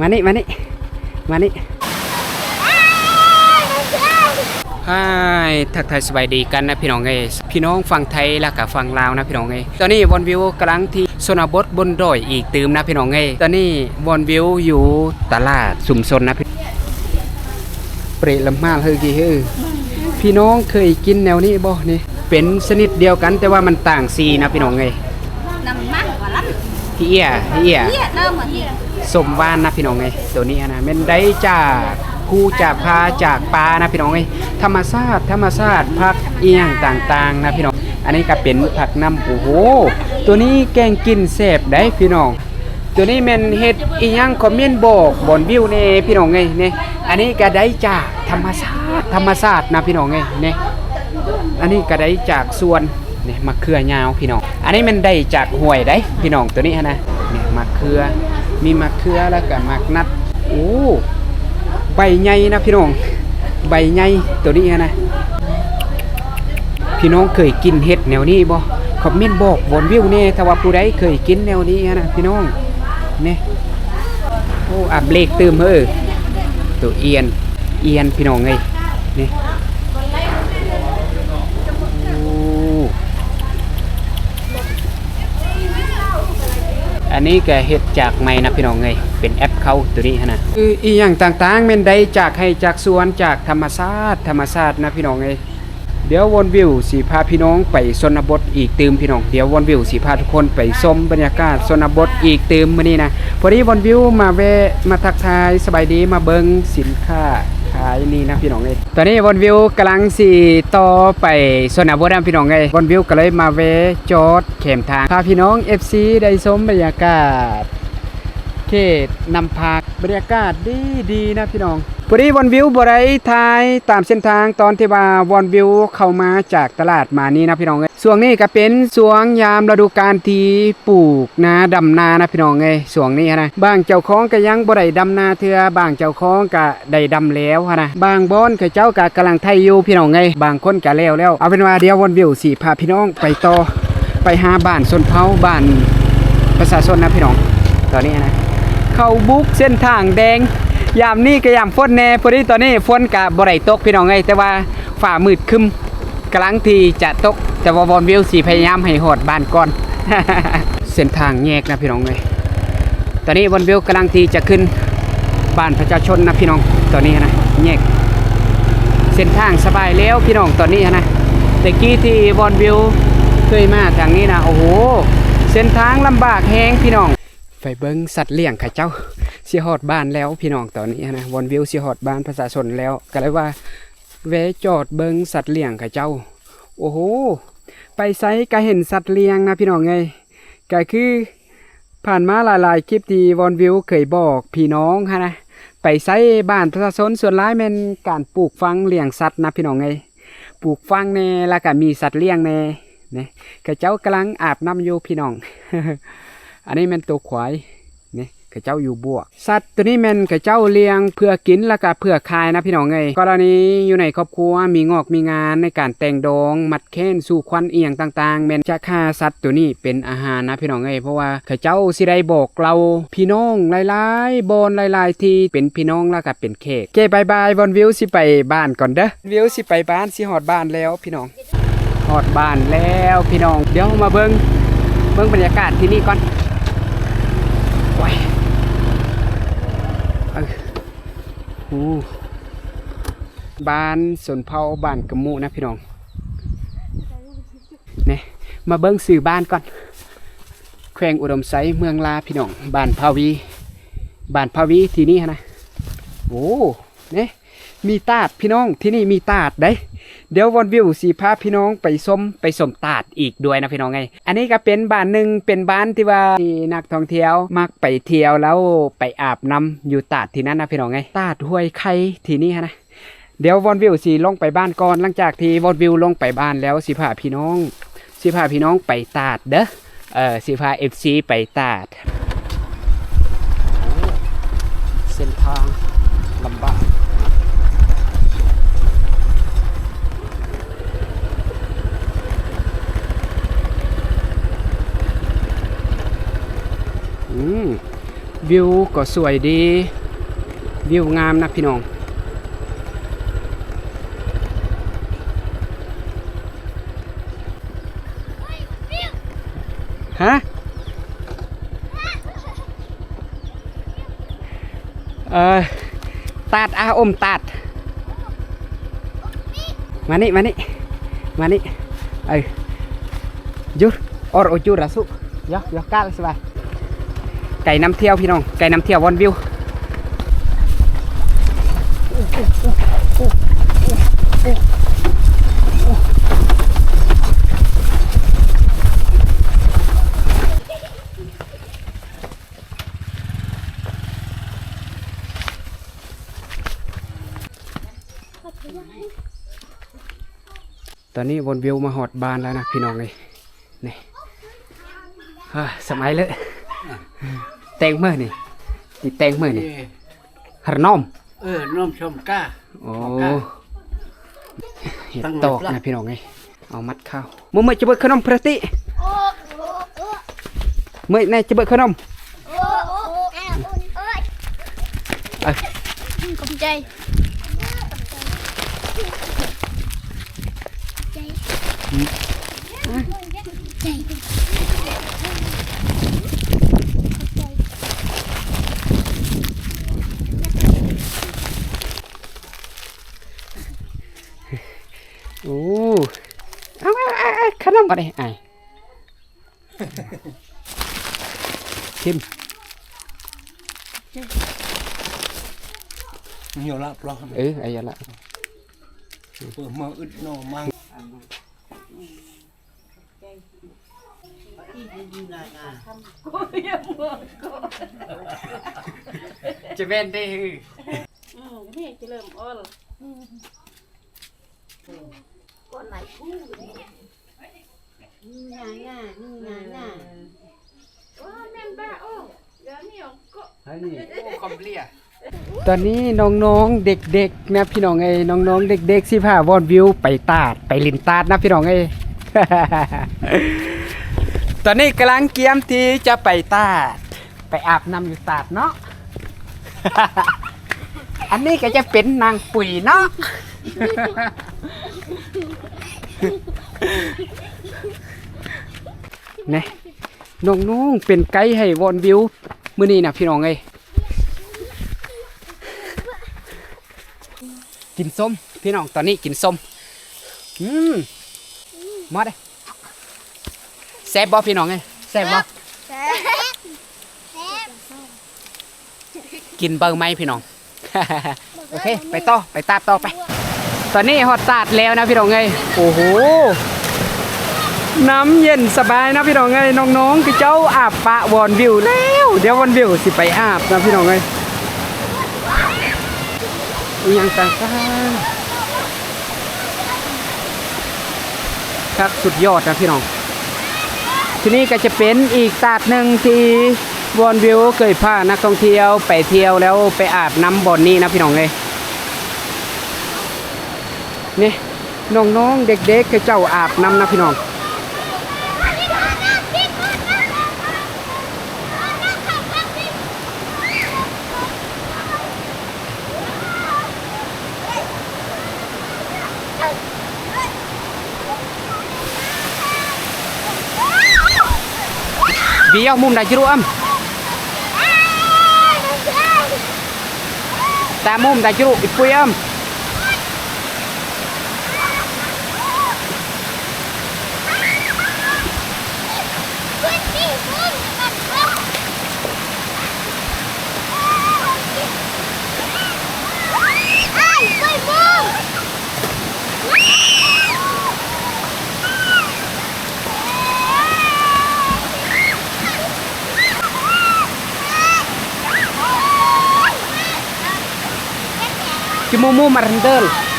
มานี่ มานี่ มานี่ฮายทักทายสบายดีกันนะพี่น้องเอ้ยพี่น้องฝั่งไทยแล้วก็ฝั่งลาวนะพี่น้องเอ้ยตอนนี้วอนวิวกำลังที่ชนบทบนดอยอีกตืมนะพี่น้องเอ้ยตอนนี้วอนวิวอยู่ตลาดสุมชนนะพี่เปรตลำมาเฮ้ยกี่เฮ้ยพี่น้องเคยกินแนวนี้บ่นี่เป็นชนิดเดียวกันแต่ว่ามันต่างสีนะพี่น้องเอ้ย nằm mát quả lắm พี่เอี้ยพี่เอี้ย biết đâu mà hiểu สมวานนะพี่น้องไงตัวนี้นะเป็นได้จากคู่จากพาจากปลานะพี่น้องไงธรรมชาติธรรมชาติผักเอียงต่างๆนะพี่น้อง อันนี้ก็เป็นผักน้ำโอ้โหตัวนี้แกงกินแซ่บได้พี่น้อง ตัวนี้มันเฮ็ดอีหยังคอมเมนต์บอกบนวิวนี่พี่น้องไงเนี่ยอันนี้ก็ได้จากธรรมชาติธรรมชาตินะพี่น้องไงเนี่ยอันนี้ก็ได้จากส่วนเนี่ยมะเขือยาวพี่น้อง อันนี้มันได้จากห้วยได้พี่น้องตัวนี้นะเนี่ยมะเขือ มีมะเขือแล้วก็มะนัดโอ้ใบใหญ่นะพี่น้องใบใหญ่ตัวนี้นะพี่น้องเคยกินเห็ดแนวนี้บ่คอมเมนต์บอกบนวิวแน่ถ้าว่าผู้ใดเคยกินแนวนี้นะพี่น้องเนี่ยโอ้อับเลกตืมเฮ้อตัวเอียนเอียนพี่น้องเอ้ยนี่โอันนี้ก็เฮ็ดจากไม้นะพี่น้องเอ้ยเป็นแอปเขาตัวนี้นนะคืออีหยังต่างๆแม่นได้จากให้จากสวนจากธรรมชาติธรรมชาตินะพี่น้องเอ้ยเดี๋ยววนวิวสีพาพี่น้องไปชนบทอีกตืมพี่น้องเดี๋ยววนวิวสีพาทุกคนไปชมบรรยากาศชนบทอีกตืมมื้อนี้นะพอดีวนวิวมาแวะมาทักทายสบายดีมาเบิงสินค้า ขายนี่นะพี่น้องเลยตอนนี้บนวิวกำลังสิต่อไปสนบทนะพี่น้องเอ้ยวนวิวก็เลยมาเวจอดเข็มทางพาพี่น้อง FC ได้ชมบรรยากาศ เขตนำพากบรรยากาศดีดีนะพี่น้องพอดีวอนวิวบ่ได้ทายตามเส้นทางตอนที่ว่าวอนวิวเข้ามาจากตลาดมานี่นะพี่น้องเอ้ยช่วงนี้ก็เป็นช่วงยามฤดูกาลที่ปลูกนาดำนานะพี่น้องเอ้ยช่วงนี้นะบางเจ้าของก็ยังบ่ได้ดำนาเทื่อบางเจ้าของก็ได้ดำแล้วนะบางบ่อนเขาเจ้าก็กำลังไถอยู่พี่น้องเอ้ยบางคนก็แล้วแล้วเอาเป็นว่าเดี๋ยววอนวิวสิพาพี่น้องไปต่อไปหาบ้านชนเผ่าบ้านประชาชนนะพี่น้องตอนนี้นะ เข้าบุกเส้นทางแดง ยามนี้ก็ยามฝนแน่พอดีตอนนี้ฝนกับ่ได้ตกพี่น้องไงแต่ว่าฝ่ามืดคึมกำลังที่จะตกแต่ว่าบอลวิวสีพยายามให้หอดบ้านก่อน เส้นทางแยกนะพี่น้องเลยตอนนี้บอลวิวกำลังที่จะขึ้นบ้านประชาชนนะพี่น้องตอนนี้นะแยก เส้นทางสบายแล้วพี่น้องตอนนี้นะแต่กี้ที่บอลวิวเคยมาทางนี้นะโอ้โหเส้นทางลำบากแฮงพี่น้อง ไปเบิ้งสัตว์เลี้ยงค่ะเจ้าเสิฮอดบ้านแล้วพี่น้องตอนนี้นะวอนวิวเสิฮอดบ้านประชาชนแล้วก็เลยว่าแวะจอดเบิ้งสัตว์เลี้ยงค่ะเจ้า โอ้โหไปไซก็เห็นสัตว์เลี้ยงนะพี่น้องไงก็คือผ่านมาหลายๆคลิปที่วอนวิวเคยบอกพี่น้องฮะนะไปไซบ้านประชาชนส่วนร้ายแม่นการปลูกฟังเลี้ยงสัตว์นะพี่น้องไงปลูกฟังแน่แล้วก็มีสัตว์เลี้ยงแน่นะก็เจ้ากำลังอาบน้ำอยู่พี่น้อง อันนี้แมันตัวควายนี่ข้าเจ้าอยู่บวก สัตว์ตัวนี้แมันข้าเจ้าเลี้ยงเพื่อกินแล้วก็เพื่อขายนะพี่น้องเอ้ยกรณีอยู่ในครอบครัวมีงอกมีงานในการแต่งดอง มัดแค้นสู่ควันเอียงต่างๆแมนจะฆ่าสัตว์ตัวนี้เป็นอาหารนะพี่น้องเอ้ยเพราะว่าข้าเจ้าสิได้บอกเราพี่น้องหลายๆบอนหลายๆ ที่เป็นพี่น้องแล้วก็เป็นเขกเกบายบายบอนวิวสิไปบ้านก่อนเด้อวิวสิไปบ้านสิฮอดบ้านแล้วพี่น้องฮอดบ้านแล้วพี่น้อง เดี๋ยวมาเบิ่งเบิ่งบรรยากาศที่นี่ก่อน ว้ยอู้บ้านสนเผาบ้านกระมูนะพี่น้องเนี่ยมาเบิ้งสื่อบ้านก่อน แขวงอุดมไซเมืองลาพี่น้องบ้านพาวีบ้านพาวีที่นี่นะโอ้เนี่ยมีตาดพี่น้องที่นี่มีตาดได้ เดี๋ยววนวิวสีพาพี่น้องไปส้มไปสมตาดอีกด้วยนะพี่น้องไง อันนี้ก็เป็นบ้านหนึ่งเป็นบ้านที่ว่าที่นักท่องเที่ยวมักไปเที่ยวแล้วไปอาบน้ำอยู่ตาดที่นั่นนะพี่น้องไง ตาดห้วยไข่ที่นี่ฮะนะเดี๋ยววอนวิวสีลงไปบ้านก่อนหลังจากที่วอนวิวลงไปบ้านแล้วสิพาพี่น้องสิพาพี่น้องไปตาดเด้อเออสิพาเอฟซีไปตาดเส้นทางลำบาก วิวก็สวยดี วิวงามนะพี่น้องฮะเออตัดอาอมตัดมานี่มานี่มานี่เอ้ยยุดออรโอจูราสุยอยอกกาลสบาย ไก่น้ำเที่ยวพี่น้อง ไก่น้ำเที่ยววันวิวตอนนี้วนวิวมาหอดบานแล้วนะพี่น้องเลยนี่ฮ่าสมัยเลย แตงเมื่อนี่นี่แตงเมื่อนี่ฮารนอมเออน้อมชมกล้าโอ้ขอบคุณเห็ดตั้งตอกไว้ปะนะพี่น้องเลยเอามัดข้าวมือเมื่อจะเบิดขนมพระติเมื่อไหนจะเบิดขนมเอ้ยขอบใจ โอ้เอาเอาเอา เอาขนมอะไรไอ้ชิม nhiều lắm lo เออไอ้ยันละ vừa mơ ít nó mang จะเป็นได้นี่จะเริ่มอ้อ นก้อนไหนพูดง่ายง่ายง่ายง่ายว่าแม่นบ้าโอ้เดี๋ยวนี้ก็คอมเลียตอนนี้น้องๆเด็กๆนะพี่น้องไอ้น้องๆเด็กๆสิพาวอนวิวไปตาดไปลินตาดนะพี่น้องไอ้ตอนนี้กำลังเกียมที่จะไปตาด ไปอาบน้ำอยู่ตาดเนาะ อันนี้ก็จะเป็นนางปุ๋ยเนาะเนี่น้องๆเป็นไกด์ให้วอนวิวมื้อนี้นะพี่น้องเอ้ยกินส้ม พี่น้องตอนนี้กินส้มอืมมาเด้แซ่บบ่พี่น้องเอ้ยแซ่บบ่กินเบอร์ไหมพี่น้อง โอเค ไปต่อ ไปตาดต่อไป ตอนนี้ฮอดตาดแล้วนะพี่น้องเอ้ยโอ้โห น้ำเย็นสบายนะพี่น้องเอ้ยน้องๆคือเจ้าอาบปะวอนวิวแล้วเดี๋ยววอนวิวสิไปอาบนะพี่น้องเอ้ยยังต่างๆครับสุดยอดนะพี่น้องทีนี้ก็จะเป็นอีกตาดหนึ่งที่วอนวิวเคยพานักท่องเที่ยวไปเที่ยวแล้วไปอาบน้ำบ่อนนี้นะพี่น้องเอ้ยนี่น้องๆเด็กๆคือเจ้าอาบน้ำนะพี่น้อง เบี้ยวมุมได้จะรู้อะตามุมได้จะรู้อีกปุยอะ ci momo marndal